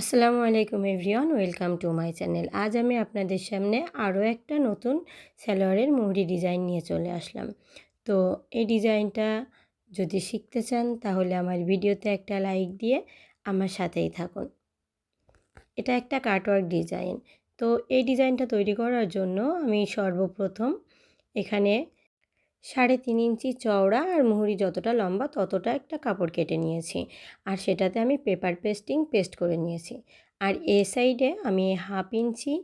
আসসালামু আলাইকুম everyone, welcome to my channel. আজ আমি আপনাদের সামনে আরও একটা নতুন সালোয়ারের মুহুরি ডিজাইন নিয়ে চলে আসলাম। তো এই ডিজাইনটা যদি শিখতে চান, তাহলে আমার ভিডিওতে একটা লাইক দিয়ে আমার সাথেই থাকুন। এটা একটা কাটওয়ার্ক ডিজাইন। তো এই ডিজাইনটা তৈরি করার জন্য আমি সর্বপ্রথম এখানে সাড়ে তিন ইঞ্চি চওড়া আর মুহুরি যতটা লম্বা ততটা একটা কাপড় কেটে নিয়েছি। আর সেটাতে আমি পেপার পেস্টিং পেস্ট করে নিয়েছি। আর এ সাইডে আমি হাফ ইঞ্চি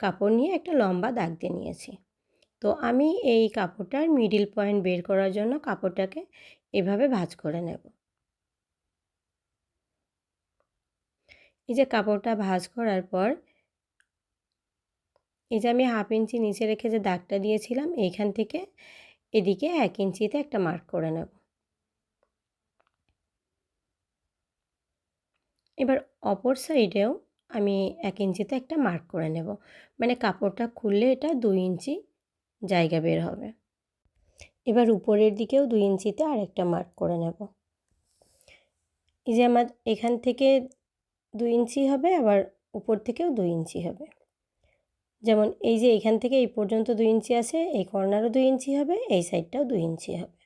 কাপড় নিয়ে একটা লম্বা দাগ দিয়ে নিয়েছি। তো আমি এই কাপড়টার মিডিল পয়েন্ট বের করার জন্য কাপড়টাকে এভাবে ভাঁজ করে নেব। এই যে কাপড়টা ভাঁজ করার পর এই যে আমি হাফ ইঞ্চি নিচে রেখে যে দাগটা দিয়েছিলাম, এইখান থেকে এদিকে এক ইঞ্চিতে একটা মার্ক করে নেব। এবার অপর সাইডেও আমি এক ইঞ্চিতে একটা মার্ক করে নেব। মানে কাপড়টা খুললে এটা দুই ইঞ্চি জায়গা বের হবে। এবার উপরের দিকেও দুই ইঞ্চিতে আরেকটা মার্ক করে নেব। এই যে আমার এখান থেকে দুই ইঞ্চি হবে, আবার উপর থেকেও দুই ইঞ্চি হবে। যেমন এই যে এখান থেকে এই পর্যন্ত দুই ইঞ্চি আছে, এই কর্নারও দুই ইঞ্চি হবে, এই সাইডটাও দুই ইঞ্চি হবে।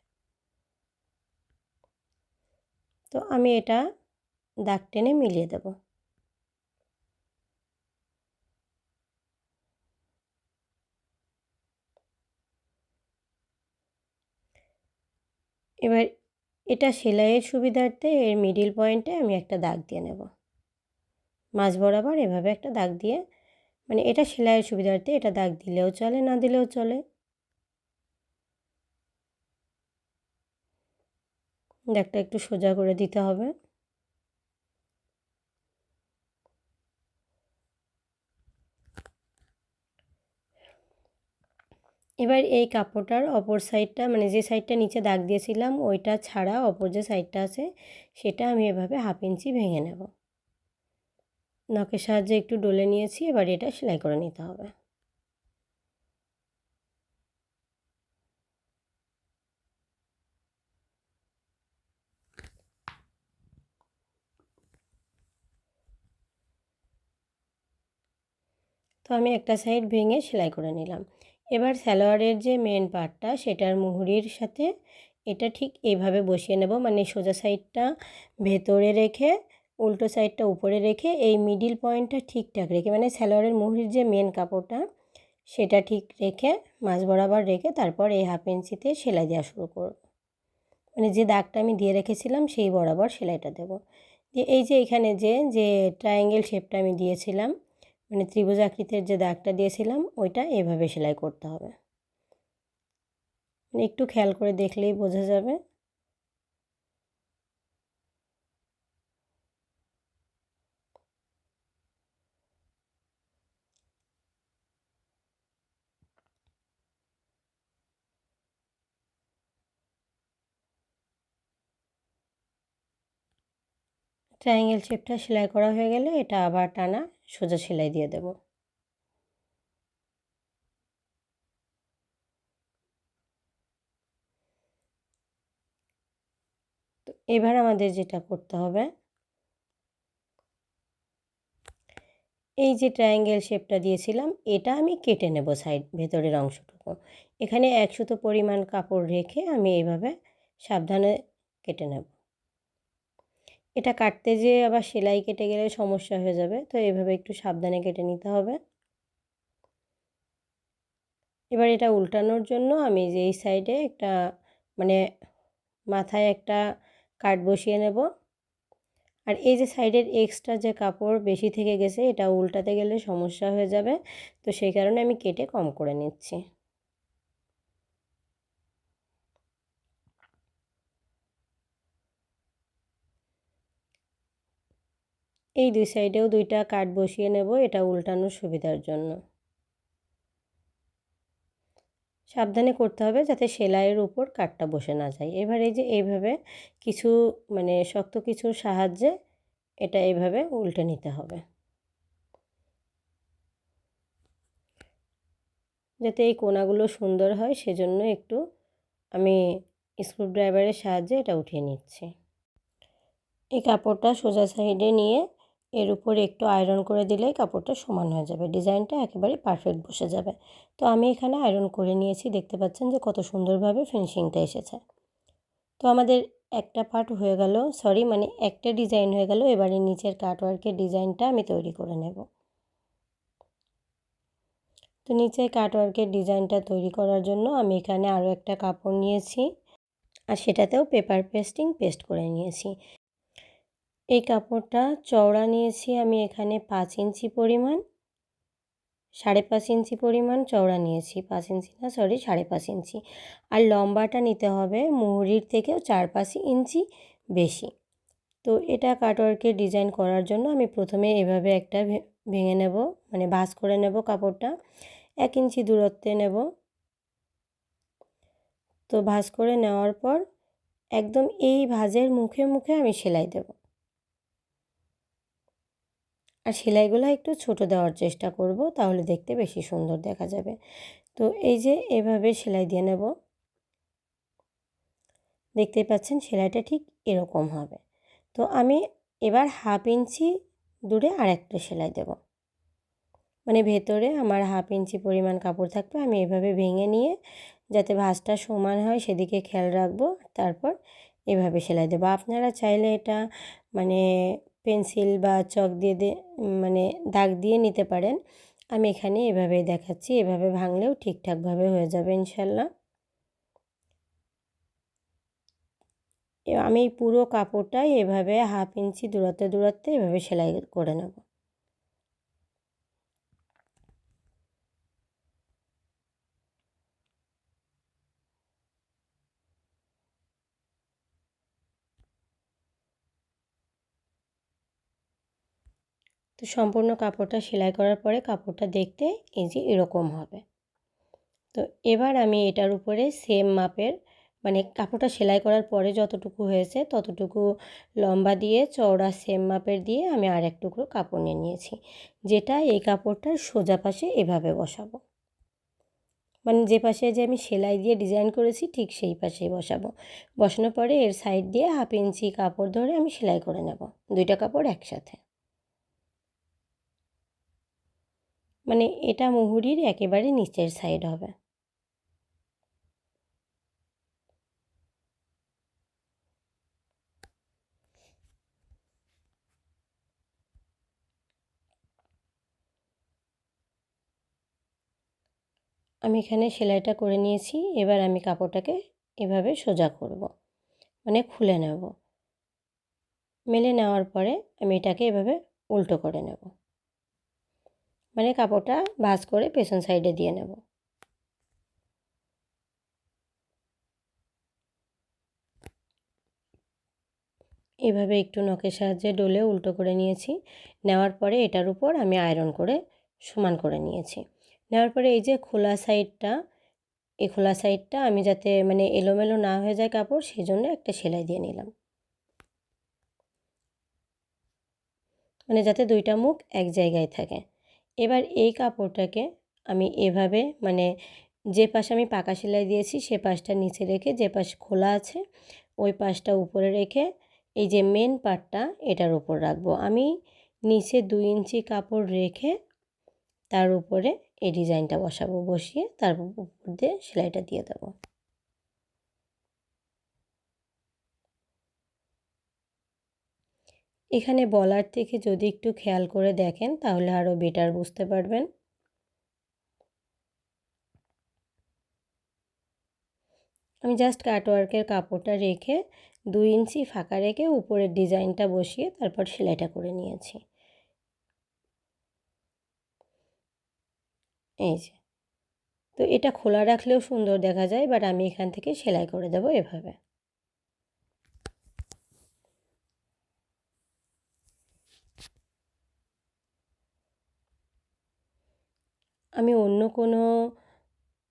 তো আমি এটা দাগ টেনে মিলিয়ে দেব। এবার এটা সেলাইয়ের সুবিধার্থে এর মিডিল পয়েন্টে আমি একটা দাগ দিয়ে নেব। মাঝ বরাবর এভাবে একটা দাগ দিয়ে মানে এটা সেলাইয়ের সুবিধার্থে এটা দাগ দিলেও চলে, না দিলেও চলে। দাগটা একটু সোজা করে দিতে হবে। এবার এই কাপড়টার অপর সাইডটা মানে যে সাইডটা নিচে দাগ দিয়েছিলাম, ওইটা ছাড়া অপর যে সাইডটা আছে, সেটা আমি এভাবে হাফ ইঞ্চি ভেঙে নেব। নখের সাহায্যে একটু ডলে নিয়েছি, এবার এটা সেলাই করে নিতে হবে। তো আমি একটা সাইড ভেঙে সেলাই করে নিলাম। এবার সালোয়ারের যে মেন পার্টটা সেটার মুহুরির সাথে এটা ঠিক এইভাবে বসিয়ে নেব মানে সোজা সাইডটা ভেতরে রেখে উল্টো সাইডটা উপরে রেখে এই মিডিল পয়েন্টটা ঠিকঠাক রেখে মানে সালোয়ারের মুহুরির যে মেন কাপড়টা, সেটা ঠিক রেখে, মাঝ বরাবর রেখে তারপর এই হাফ ইঞ্চিতে সেলাই দেওয়া শুরু করব। মানে যে দাগটা আমি দিয়ে রেখেছিলাম, সেই বরাবর সেলাইটা দেব। দিয়ে এই যে এখানে যে যে ট্রায়াঙ্গেল শেপটা আমি দিয়েছিলাম মানে ত্রিভুজ আকৃতির যে দাগটা দিয়েছিলাম, ওইটা এভাবে সেলাই করতে হবে। মানে একটু খেয়াল করে দেখলেই বোঝা যাবে। ট্রায়াঙ্গেল শেপটা সেলাই করা হয়ে গেলে এটা আবার টানা সোজা সেলাই দিয়ে দেব। তো এবার আমাদের যেটা করতে হবে, এই যে ট্রায়াঙ্গেল শেপটা দিয়েছিলাম, এটা আমি কেটে নেব সাইড ভেতরের অংশটুকু। এখানে এক সুতো পরিমাণ কাপড় রেখে আমি এইভাবে সাবধানে কেটে নেব। এটা কাটতে যেয়ে আবার সেলাই কেটে গেলে সমস্যা হয়ে যাবে। তো এভাবে একটু সাবধানে কেটে নিতে হবে। এবার এটা উল্টানোর জন্য আমি যে এই সাইডে একটা মানে মাথায় একটা কাট বসিয়ে নেব। আর এই যে সাইডের এক্সট্রা যে কাপড় বেশি থেকে গেছে, এটা উল্টাতে গেলে সমস্যা হয়ে যাবে। তো সেই কারণে আমি কেটে কম করে নিচ্ছি। এই দুই সাইডেও দুইটা কাট বসিয়ে নেব, এটা উল্টানোর সুবিধার জন্য। সাবধানে করতে হবে যাতে সেলাইয়ের উপর কাটটা বসে না যায়। এবার এই যে এইভাবে কিছু মানে শক্ত কিছুর সাহায্যে এটা এইভাবে উল্টে নিতে হবে। যাতে এই কোনাগুলো সুন্দর হয়, সেজন্য একটু আমি স্ক্রুড্রাইভারের সাহায্যে এটা উঠিয়ে নিচ্ছি। এই কাপড়টা সোজা সাইডে নিয়ে এর উপরে একটু আয়রন করে দিলেই কাপড়টা সমান হয়ে যাবে। ডিজাইনটা একেবারে পারফেক্ট বসে যাবে। তো আমি এখানে আয়রন করে নিয়েছি। দেখতে পাচ্ছেন যে কত সুন্দরভাবে ফিনিশিংটা এসেছে। তো আমাদের একটা পার্ট হয়ে গেল সরি মানে একটা ডিজাইন হয়ে গেল। এবারে নিচের কাটওয়ার্কের ডিজাইনটা আমি তৈরি করে নেব। তো নিচে কাটওয়ার্কের ডিজাইনটা তৈরি করার জন্য আমি এখানে আরও একটা কাপড় নিয়েছি। আর সেটাতেও পেপার পেস্টিং পেস্ট করে নিয়েছি। এই কাপড়টা চওড়া নিয়েছি আমি এখানে পাঁচ ইঞ্চি পরিমাণ। সাড়ে পাঁচ ইঞ্চি পরিমাণ চওড়া নিয়েছি। পাঁচ ইঞ্চি না সরি সাড়ে পাঁচ ইঞ্চি। আর লম্বাটা নিতে হবে মুহুরির থেকেও চার পাঁচ ইঞ্চি বেশি। তো এটা কাটওয়ার্কের ডিজাইন করার জন্য আমি প্রথমে এভাবে একটা ভেঙে নেব মানে ভাঁজ করে নেব কাপড়টা। এক ইঞ্চি দূরত্বে নেব। তো ভাঁজ করে নেওয়ার পর একদম এই ভাঁজের মুখে মুখে আমি সেলাই দেব। আর সেলাইগুলো একটু ছোট দেওয়ার চেষ্টা করব, তাহলে দেখতে বেশি সুন্দর দেখা যাবে। তো এই যে এভাবে সেলাই দিয়ে নেব। দেখতে পাচ্ছেন সেলাইটা ঠিক এরকম হবে। তো আমি এবার হাফ ইঞ্চি দূরে আরেকটা সেলাই দেব। মানে ভেতরে আমার হাফ ইঞ্চি পরিমাণ কাপড় থাকবে, আমি এভাবে ভেঙে নিয়ে যাতে ভাঁজটা সমান হয় সেদিকে খেয়াল রাখব, তারপর এভাবে সেলাই দেবো। আপনারা চাইলে এটা মানে পেন্সিল বা চক দিয়ে মানে দাগ দিয়ে নিতে পারেন। আমি এখানে এভাবে দেখাচ্ছি, এভাবে ভাঙলেও ঠিকঠাকভাবে হয়ে যাবে ইনশাল্লাহ। আমি পুরো কাপড়টাই এভাবে হাফ ইঞ্চি দূরত্বে দূরত্বে এভাবে সেলাই করে নেব। তো সম্পূর্ণ কাপড়টা সেলাই করার পরে কাপড়টা দেখতে এই যে এরকম হবে। তো এবার আমি এটার উপরে সেম মাপের মানে কাপড়টা সেলাই করার পরে যতটুকু হয়েছে ততটুকু লম্বা দিয়ে চওড়া সেম মাপের দিয়ে আমি আর এক টুকরো কাপড় নিয়ে নিয়েছি। যেটা এই কাপড়টার সোজা পাশে এভাবে বসাবো। মানে যে পাশে যে আমি সেলাই দিয়ে ডিজাইন করেছি ঠিক সেই পাশেই বসাবো। বসানোর পরে এর সাইড দিয়ে হাফ ইঞ্চি কাপড় ধরে আমি সেলাই করে নেব। দুইটা কাপড় একসাথে। মানে এটা মুহুরির একেবারে নিচের সাইড হবে। আমি এখানে সেলাইটা করে নিয়েছি, এবার আমি কাপড়টাকে এভাবে সোজা করব মানে খুলে নেব। মেলে নেওয়ার পরে আমি এটাকে এভাবে উল্টো করে নেব। মানে কাপড়টা ভাঁজ করে পেছন সাইডে দিয়ে নেব। এভাবে একটু নখের সাহায্যে ডলে উল্টো করে নিয়েছি। নেওয়ার পরে এটার উপর আমি আয়রন করে সমান করে নিয়েছি। নেওয়ার পরে এই যে খোলা সাইডটা এই খোলা সাইডটা আমি যাতে মানে এলোমেলো না হয়ে যায় কাপড়, সেই জন্য একটা সেলাই দিয়ে নিলাম। মানে যাতে দুইটা মুখ এক জায়গায় থাকে। এবার এই কাপড়টাকে আমি এভাবে মানে যে পাশে আমি পাকা সেলাই দিয়েছি, সে পাশটা নিচে রেখে যে পাশ খোলা আছে, ওই পাশটা উপরে রেখে এই যে মেন পার্টটা এটার উপর রাখব। আমি নিচে দুই ইঞ্চি কাপড় রেখে তার উপরে এই ডিজাইনটা বসাবো, বসিয়ে তার উপর দিয়ে সেলাইটা দিয়ে দেবো। এখানে বলার থেকে যদি একটু খেয়াল করে দেখেন, তাহলে আরও বেটার বুঝতে পারবেন। আমি জাস্ট কাটওয়ার্কের কাপড়টা রেখে দুই ইঞ্চি ফাঁকা রেখে উপরের ডিজাইনটা বসিয়ে তারপর সেলাইটা করে নিয়েছি। এই যে। তো এটা খোলা রাখলেও সুন্দর দেখা যায় বাট আমি এখান থেকে সেলাই করে দেবো এভাবে। আমি অন্য কোনো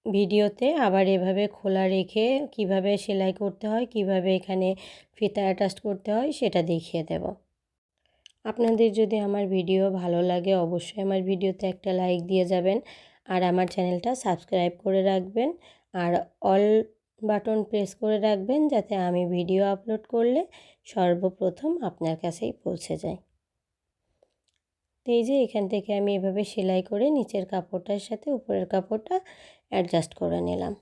ভিডিওতে আবার এভাবে খোলা রেখে কীভাবে সেলাই করতে হয়, কীভাবে এখানে ফিতা অ্যাটাচ করতে হয়, সেটা দেখিয়ে দেব। আপনাদের যদি আমার ভিডিও ভালো লাগে, অবশ্যই আমার ভিডিওতে একটা লাইক দিয়ে যাবেন আর আমার চ্যানেলটা সাবস্ক্রাইব করে রাখবেন আর অল বাটন প্রেস করে রাখবেন যাতে আমি ভিডিও আপলোড করলে সর্বপ্রথম আপনার কাছেই পৌঁছে যায়। এই যে এখান থেকে আমি এভাবে সেলাই করে নিচের কাপড়টার সাথে উপরের কাপড়টা অ্যাডজাস্ট করে নিলাম।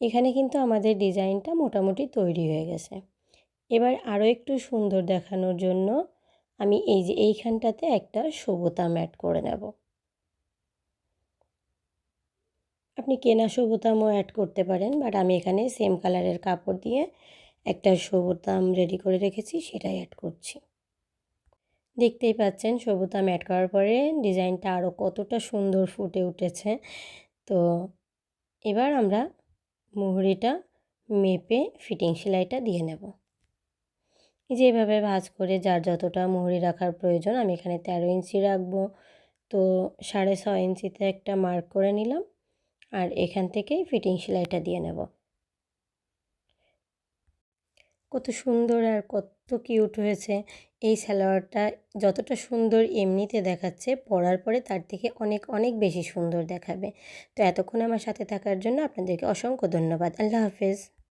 এখানে কিন্তু আমাদের ডিজাইনটা মোটামুটি তৈরি হয়ে গেছে। এবার আরও একটু সুন্দর দেখানোর জন্য আমি এই যে এইখানটাতে একটা সবুতাম অ্যাড করে নেব। আপনি কেনা সবুতামও অ্যাড করতে পারেন বাট আমি এখানে সেম কালারের কাপড় দিয়ে একটা সবুতাম রেডি করে রেখেছি, সেটাই অ্যাড করছি। দেখতেই পাচ্ছেন সবুতাম অ্যাড করার পরে ডিজাইনটা আরও কতটা সুন্দর ফুটে উঠেছে। তো এবার আমরা মুহুরিটা মেপে ফিটিং সেলাইটা দিয়ে নেব। যেভাবে ভাজ করে যার যতটা মুহুরি রাখার প্রয়োজন, আমি এখানে তেরো ইঞ্চি রাখব। তো সাড়ে ছয় ইঞ্চিতে একটা মার্ক করে নিলাম, আর এখান থেকেই ফিটিং সেলাইটা দিয়ে নেব। কত সুন্দর আর কত কিউট হয়েছে। এই সালোয়ারটা যতটা সুন্দর এমনিতে দেখাচ্ছে, পরার পরে তার থেকে অনেক অনেক বেশি সুন্দর দেখাবে। তো এতক্ষণ আমার সাথে থাকার জন্য আপনাদেরকে অসংখ্য ধন্যবাদ। আল্লাহ হাফেজ।